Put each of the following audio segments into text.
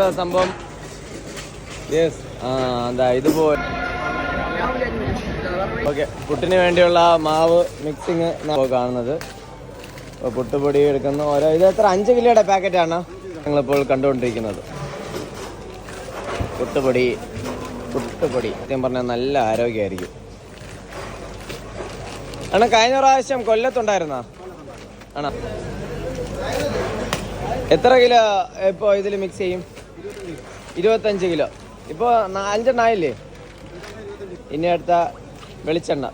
ദാ സംഭവം. യെസ് ആ എന്താ ഇതുപോലെ ഓക്കെ പുട്ടിന് വേണ്ടിയുള്ള മാവ് മിക്സിങ് കാണുന്നത്. അപ്പോൾ പുട്ടുപൊടി എടുക്കുന്ന. ഓരോ ഇത് എത്ര? അഞ്ച് കിലോയുടെ പാക്കറ്റാണ് ഞങ്ങളിപ്പോൾ കണ്ടുകൊണ്ടിരിക്കുന്നത്. പുട്ടുപൊടി പുട്ടുപൊടി. സത്യം പറഞ്ഞാൽ നല്ല ആരോഗ്യമായിരിക്കും. അണ കഴിഞ്ഞ പ്രാവശ്യം കൊല്ലത്തുണ്ടായിരുന്ന? ആണോ എത്ര കിലോ ഇപ്പോ ഇതിൽ മിക്സ് ചെയ്യും? ഇരുപത്തഞ്ച് കിലോ. ഇപ്പോൾ അഞ്ചെണ്ണായില്ലേ ഇനി അടുത്ത വെളിച്ചെണ്ണ.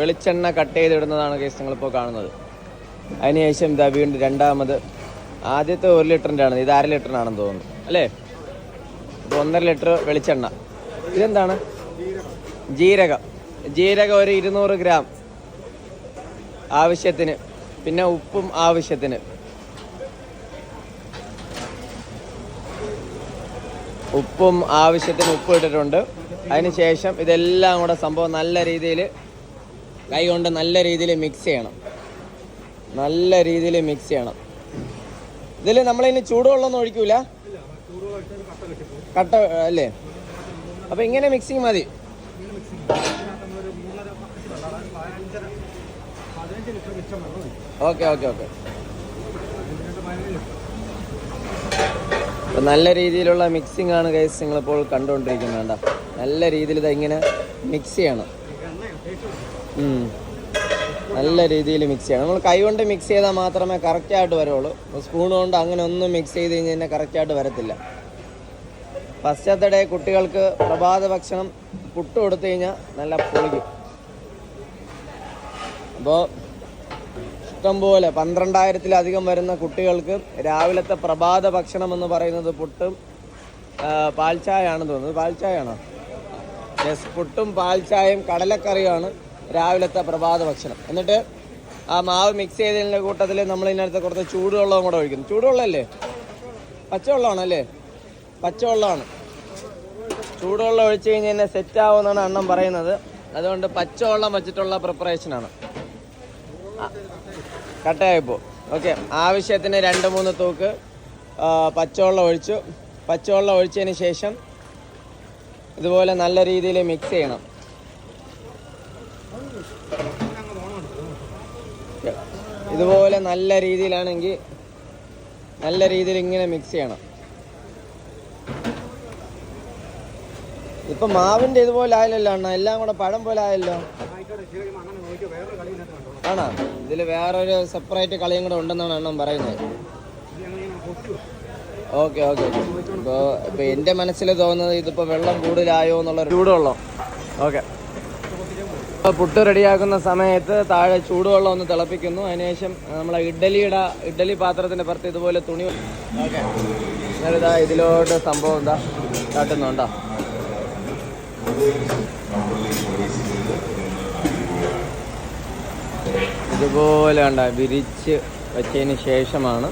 വെളിച്ചെണ്ണ കട്ട് ചെയ്തിടുന്നതാണ് കേസ് നിങ്ങളിപ്പോൾ കാണുന്നത്. അതിനുശേഷം ഇതാ വീണ്ടും രണ്ടാമത് ആദ്യത്തെ ഒരു ലിറ്ററിന്റെ ആണ് ഇത് അര ലിറ്ററിനാണെന്ന് തോന്നുന്നു. അല്ലേ? അപ്പോൾ ഒന്നര ലിറ്റർ വെളിച്ചെണ്ണ. ഇതെന്താണ്? ജീരകം. ജീരകം ഒരു ഇരുന്നൂറ് ഗ്രാം ആവശ്യത്തിന്. പിന്നെ ഉപ്പും ആവശ്യത്തിന്. ഉപ്പും ആവശ്യത്തിന് ഉപ്പ് ഇട്ടിട്ടുണ്ട്. അതിനുശേഷം ഇതെല്ലാം കൂടെ സംഭവം നല്ല രീതിയിൽ കൈ കൊണ്ട് നല്ല രീതിയിൽ മിക്സ് ചെയ്യണം. നല്ല രീതിയിൽ മിക്സ് ചെയ്യണം. ഇതിൽ നമ്മളിനി ചൂടുവെള്ളമൊന്നും ഒഴിക്കൂല? കട്ട അല്ലേ? അപ്പൊ ഇങ്ങനെ മിക്സിങ് മതി. ഓക്കെ ഓക്കെ ഓക്കെ അപ്പൊ നല്ല രീതിയിലുള്ള മിക്സിംഗ് ആണ് ഗൈസ് നിങ്ങളിപ്പോൾ കണ്ടുകൊണ്ടിരിക്കുന്നത് വേണ്ട നല്ല രീതിയിൽ ഇത് ഇങ്ങനെ മിക്സ് ചെയ്യണം. നല്ല രീതിയിൽ മിക്സ് ചെയ്യണം. നമ്മൾ കൈ കൊണ്ട് മിക്സ് ചെയ്താൽ മാത്രമേ കറക്റ്റായിട്ട് വരുള്ളൂ സ്പൂൺ കൊണ്ട് അങ്ങനെ ഒന്നും മിക്സ് ചെയ്ത് കഴിഞ്ഞ് കഴിഞ്ഞാൽ കറക്റ്റായിട്ട് വരത്തില്ല. പശ്ചാത്തലത്തെ കുട്ടികൾക്ക് പ്രഭാത ഭക്ഷണം പുട്ട് കൊടുത്തു കഴിഞ്ഞാൽ നല്ല പൊളിക്കും അപ്പോൾ ഇഷ്ടംപോലെ പന്ത്രണ്ടായിരത്തിലധികം വരുന്ന കുട്ടികൾക്ക് രാവിലത്തെ പ്രഭാത ഭക്ഷണം എന്ന് പറയുന്നത് പുട്ടും പാൽച്ചായാണെന്ന് തോന്നുന്നത് പാൽച്ചായാണോ യെസ് പുട്ടും പാൽച്ചായയും കടലക്കറിയുമാണ് രാവിലത്തെ പ്രഭാത ഭക്ഷണം. എന്നിട്ട് ആ മാവ് മിക്സ് ചെയ്തതിന്റെ കൂട്ടത്തിൽ നമ്മൾ ഇതിനകത്ത് കുറച്ച് ചൂടുവെള്ളവും കൂടെ ഒഴിക്കുന്നു ചൂടുവെള്ളമല്ലേ? പച്ചവെള്ളമാണ് അല്ലേ പച്ചവെള്ളമാണ്. ചൂടുവെള്ളം ഒഴിച്ച് കഴിഞ്ഞ് കഴിഞ്ഞാൽ സെറ്റ് ആവുമെന്നാണ് അണ്ണം പറയുന്നത്. അതുകൊണ്ട് പച്ചവെള്ളം വെച്ചിട്ടുള്ള പ്രിപ്പറേഷനാണ് കട്ടയായിപ്പോ ഓക്കെ ആവശ്യത്തിന് രണ്ട് മൂന്ന് തൂക്ക് പച്ചവെള്ളം ഒഴിച്ചു. പച്ചവെള്ളം ഒഴിച്ചതിന് ശേഷം ഇതുപോലെ നല്ല രീതിയിൽ മിക്സ് ചെയ്യണം. ഇതുപോലെ നല്ല രീതിയിലാണെങ്കിൽ നല്ല രീതിയിൽ ഇങ്ങനെ മിക്സ് ചെയ്യണം. ഇപ്പൊ മാവിന്റെ ഇതുപോലെ ആയല്ലോ അണ്ണ. എല്ലാം കൂടെ പഴം പോലെ ആയല്ലോ. ആണോ? ഇതിൽ വേറൊരു സെപ്പറേറ്റ് കളിയും കൂടെ ഉണ്ടെന്നാണ് അണ്ണൻ പറയുന്നത്. ഓക്കെ ഓക്കെ ഇപ്പോൾ ഇപ്പോൾ എന്റെ മനസ്സിൽ തോന്നുന്നത് ഇതിപ്പോൾ വെള്ളം കൂടുതലായോ എന്നുള്ള ചൂടുവെള്ളം. ഓക്കെ. പുട്ട് റെഡിയാക്കുന്ന സമയത്ത് താഴെ ചൂടുവെള്ളം ഒന്ന് തിളപ്പിക്കുന്നു. അതിനുശേഷം നമ്മളെ ഇഡ്ഡലിയുടെ ഇഡ്ഡലി പാത്രത്തിന്റെ പുറത്ത് ഇതുപോലെ തുണി ഓക്കെ. ഇതാ ഇതിലോട്ട് സംഭവം എന്താ കാട്ടുന്നുണ്ടോ ഇതുപോലെ കണ്ട വിരിച്ച് വെച്ചതിന് ശേഷമാണ്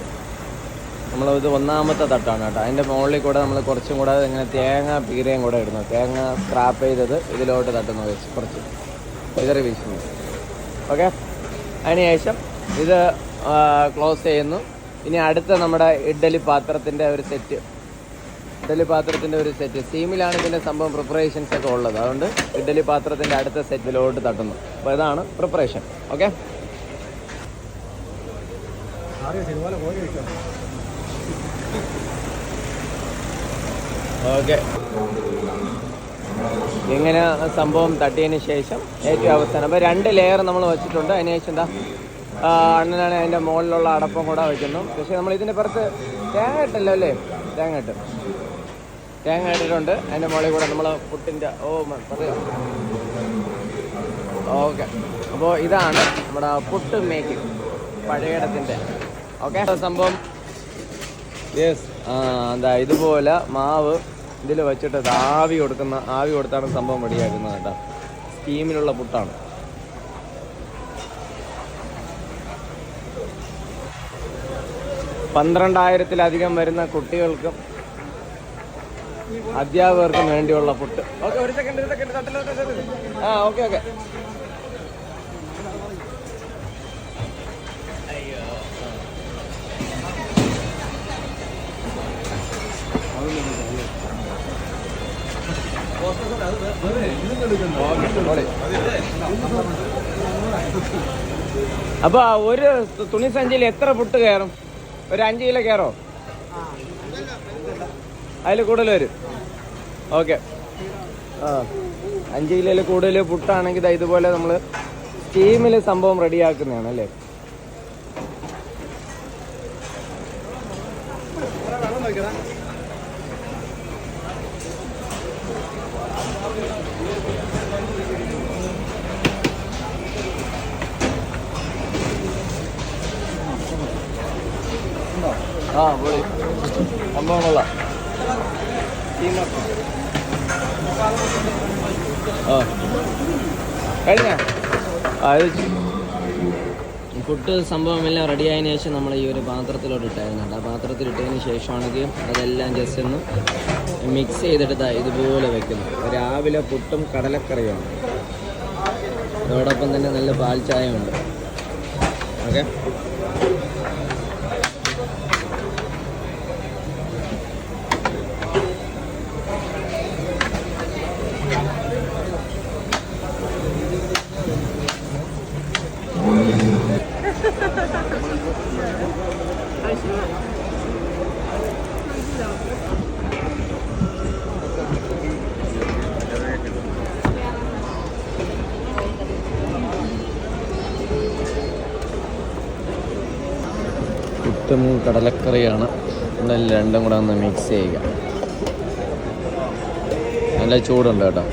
നമ്മൾ ഇത് ഒന്നാമത്തെ തട്ടാണ് കേട്ടോ. അതിന്റെ മുകളിൽ കൂടെ നമ്മൾ കുറച്ചും കൂടെ ഇങ്ങനെ തേങ്ങ പീരയും കൂടെ ഇടുന്നു. തേങ്ങ സ്ക്രാപ്പ് ചെയ്തത് ഇതിലോട്ട് തട്ടുന്നു വെച്ച് കുറച്ച് ഇതറി വീശുന്നു. ഓക്കെ അതിനുശേഷം ഇത് ക്ലോസ് ചെയ്യുന്നു. ഇനി അടുത്ത നമ്മുടെ ഇഡ്ഡലി പാത്രത്തിന്റെ ഒരു സെറ്റ് ഇഡ്ഡലി പാത്രത്തിന്റെ ഒരു സെറ്റ് സീമിലാണ് ഇതിന്റെ സംഭവം പ്രിപ്പറേഷൻസ് ഒക്കെ ഉള്ളത്. അതുകൊണ്ട് ഇഡലി പാത്രത്തിന്റെ അടുത്ത സെറ്റിലോട്ട് തട്ടുന്നു. അപ്പോൾ ഇതാണ് പ്രിപ്പറേഷൻ ഓക്കെ ഓക്കെ ഇങ്ങനെ സംഭവം തട്ടിയതിന് ശേഷം ഏറ്റവും അവസാനം. അപ്പോൾ രണ്ട് ലെയർ നമ്മൾ വെച്ചിട്ടുണ്ട്. അതിന് ശേഷം എന്താ? അണ്ണനാണ് അതിന്റെ മുകളിലുള്ള അടപ്പം കൂടെ വയ്ക്കുന്നു. പക്ഷേ നമ്മൾ ഇതിന്റെ പുറത്ത് തേങ്ങ ഇട്ടല്ലോ അല്ലേ? തേങ്ങ ഇട്ട്. തേങ്ങ ഇട്ടിട്ടുണ്ട്. അതിന്റെ മുകളിൽ കൂടെ നമ്മൾ പുട്ടിന്റെ ഓ പറയാം. ഓക്കെ. അപ്പോൾ ഇതാണ് നമ്മുടെ പുട്ട് മേക്കിംഗ് പഴയടത്തിന്റെ ഓക്കെ. സംഭവം യെസ് എന്താ ഇതുപോലെ മാവ് ഇതിൽ വെച്ചിട്ട് ആവി കൊടുക്കുന്ന ആവി കൊടുത്താണ് സംഭവം റെഡിയാക്കുന്നത് കേട്ടോ. സ്റ്റീമിലുള്ള പുട്ടാണ്. പന്ത്രണ്ടായിരത്തിലധികം വരുന്ന കുട്ടികൾക്കും അധ്യാപകർക്കും വേണ്ടിയുള്ള പുട്ട്. ഓക്കെ ഒരു സെക്കൻഡ് ഒരു സെക്കൻഡ് ആ ഓക്കെ ഓക്കെ. അപ്പൊ ഒരു തുണി സഞ്ചിയിൽ എത്ര പുട്ട് കയറും? ഒരു അഞ്ച് കിലോ കയറോ? അതിൽ കൂടുതൽ വരും. ഓക്കെ. ആ അഞ്ച് കിലോയിൽ കൂടുതൽ പുട്ടാണെങ്കിൽ ഇതുപോലെ നമ്മൾ സ്റ്റീമിൽ സംഭവം റെഡിയാക്കുന്നതാണ് അല്ലേ? ആ പൊളി. സംഭവം കൊള്ളാം. സ്റ്റീമർ ആ കഴിഞ്ഞ? പുട്ട് സംഭവം എല്ലാം റെഡി ആയതിനു ശേഷം നമ്മൾ ഈ ഒരു പാത്രത്തിലോട്ട് ഇട്ടായിരുന്നുണ്ട് ആ പാത്രത്തിൽ ഇട്ടതിന് ശേഷമാണെങ്കിൽ അതെല്ലാം ജസ്റ്റ് ഒന്ന് മിക്സ് ചെയ്തിട്ട് ഇതുപോലെ വെക്കുന്നു. രാവിലെ പുട്ടും കടലക്കറിയുമാണ് അതോടൊപ്പം തന്നെ നല്ല പാൽ ചായ ഉണ്ട്. ഓക്കെ പുട്ടും കടലക്കറിയാണ്. എന്നാലും രണ്ടും കൂടെ ഒന്ന് മിക്സ് ചെയ്യുക. നല്ല ചൂടുണ്ട് കേട്ടോ.